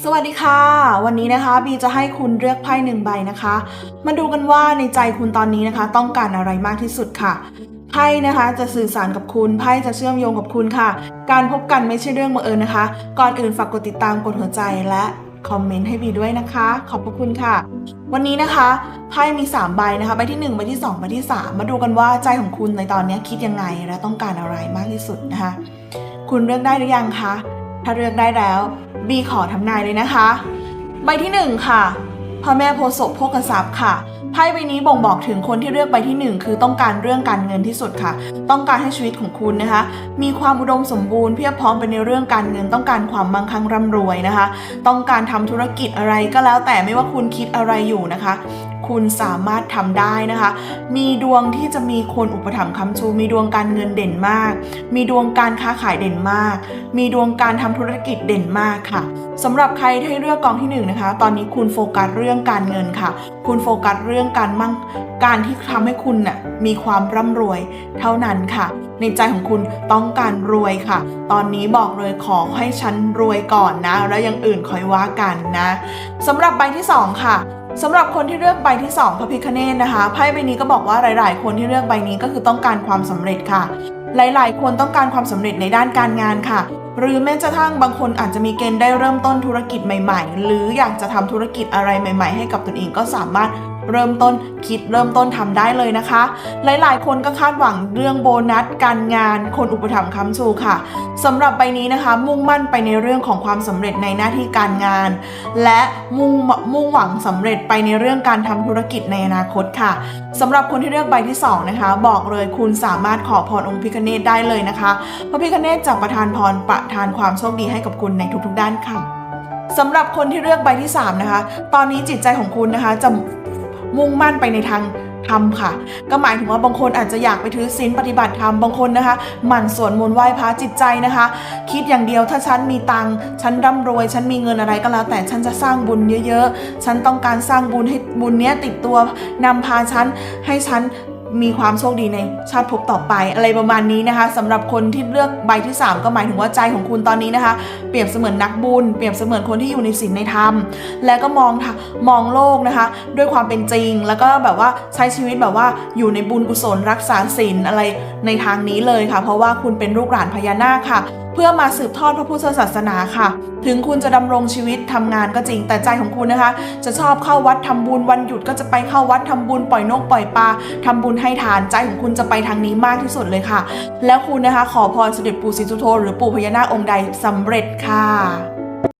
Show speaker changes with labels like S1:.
S1: สวัสดีค่ะ วันนี้นะคะบีจะให้คุณเลือกไพ่หนึ่งใบนะคะ มาดูกันว่าในใจคุณตอนนี้นะคะ ต้องการอะไรมากที่สุดค่ะไพ่นะคะจะสื่อสารกับคุณไพ่จะเชื่อมโยงกับคุณค่ะ การพบกันไม่ใช่เรื่องบังเอิญนะคะ ก่อนอื่นฝากกดติดตามกดหัวใจและคอมเมนต์ให้บีด้วยนะคะ ขอบพระคุณค่ะ วันนี้นะคะไพ่มี 3 ใบนะคะใบที่ 1 ใบที่ 2 ใบที่ 3 มาดูกันว่าใจของคุณในตอนนี้คิดยังไงและต้องการอะไรมากที่สุดนะคะ คุณเลือกได้หรือยังคะถ้าเลือกได้แล้ว บีขอทำนายเลยนะคะ ใบที่หนึ่งค่ะพระแม่โพศพโภกทรัพย์ค่ะไพ่ใบนี้บ่งบอกถึงคนที่เลือกใบที่หนึ่งคือต้องการเรื่องการเงินที่สุดค่ะ ต้องการให้ชีวิตของคุณนะคะ มีความอุดมสมบูรณ์เพียบพร้อมไปในเรื่องการเงิน ต้องการความมั่งคั่งร่ำรวยนะคะ ต้องการทำธุรกิจอะไรก็แล้วแต่ไม่ว่าคุณคิดอะไรอยู่นะคะ คุณสามารถทำได้นะคะ มีดวงที่จะมีคนอุปถัมภ์ค้ำชู มีดวงการเงินเด่นมาก มีดวงการค้าขายเด่นมาก มีดวงการทำธุรกิจเด่นมากค่ะสำหรับใครที่เลือกกองที่หนึ่งนะคะ ตอนนี้คุณโฟกัสเรื่องการเงินค่ะ คุณโฟกัสเรื่องการมั่ง การที่ทำให้คุณน่ะมีความร่ำรวยเท่านั้นค่ะ ในใจของคุณต้องการรวยค่ะ ตอนนี้บอกเลยขอให้ฉันรวยก่อนนะ แล้วยังอื่นค่อยว่ากันนะสำหรับใบที่สองค่ะ สำหรับคนที่เลือกใบที่ 2พระพิคเนตนะคะไพ่ใบนี้ก็บอกว่าหลาย ๆ คนที่เลือกใบนี้ก็คือต้องการความสำเร็จค่ะ หลาย ๆ คนต้องการความสำเร็จในด้านการงานค่ะ หรือแม้กระทั่งบางคนอาจจะมีเกณฑ์ได้เริ่มต้นธุรกิจใหม่ ๆ หรืออยากจะทำธุรกิจอะไรใหม่ ๆ ให้กับตนเองก็สามารถ เริ่มต้นคิดเริ่มต้นทำได้เลยนะคะ หลายๆ คนก็คาดหวังเรื่องโบนัส การงาน คนอุปถัมภ์ค้ำชูค่ะสำหรับใบนี้นะคะ มุ่งมั่นไปในเรื่องของความสำเร็จในหน้าที่การงาน และมุ่งมุ่งหวังสำเร็จไปในเรื่องการทำธุรกิจในอนาคตค่ะสำหรับคนที่เลือกใบที่ 2 นะคะ บอกเลยคุณสามารถขอพรองค์พิคเนตได้เลยนะคะพระพิคเนตจะประทานพรประทานความโชคดีให้กับคุณในทุกๆด้านค่ะสำหรับคนที่เลือกใบที่ 3 นะคะ ตอนนี้จิตใจของคุณนะคะจะ มุ่งมั่นไปในทางธรรมค่ะ ก็หมายถึงว่าบางคนอาจจะอยากไปถือศีลปฏิบัติธรรมบางคนนะคะ หมั่นสวดมนต์ไหว้พระจิตใจนะคะ คิดอย่างเดียวถ้าฉันมีตังฉันร่ำรวย ฉันมีเงินอะไรก็แล้ว แต่ฉันจะสร้างบุญเยอะๆ ฉันต้องการสร้างบุญให้บุญเนี้ยติดตัวนำพาฉันให้ฉัน มีความโชคดีในชาติภพต่อไปอะไรประมาณนี้นะคะสำหรับคนที่เลือกใบที่ 3 ก็หมายถึงว่าใจของคุณตอนนี้นะคะ เปรียบเสมือนนักบุญเปรียบเสมือนคนที่อยู่ในศีลในธรรม และก็มองทะมองโลกนะคะ ด้วยความเป็นจริง แล้วก็แบบว่าใช้ชีวิตแบบว่าอยู่ในบุญกุศลรักษาศีลอะไรในทางนี้เลยค่ะ เพราะว่าคุณเป็นลูกหลานพญานาคค่ะเพื่อมาสืบทอดพระพุทธศาสนาค่ะ ถึงคุณจะดำรงชีวิตทำงานก็จริงแต่ใจของคุณนะคะ จะชอบเข้าวัดทำบุญวันหยุดก็จะไปเข้าวัดทำบุญปล่อยนกปล่อยปลาทำบุญให้ทานใจของคุณจะไปทางนี้มากที่สุดเลยค่ะ แล้วคุณนะคะ ขอพรเสด็จปู่ศรีสุโธหรือปู่พญานาคองค์ใดสำเร็จค่ะ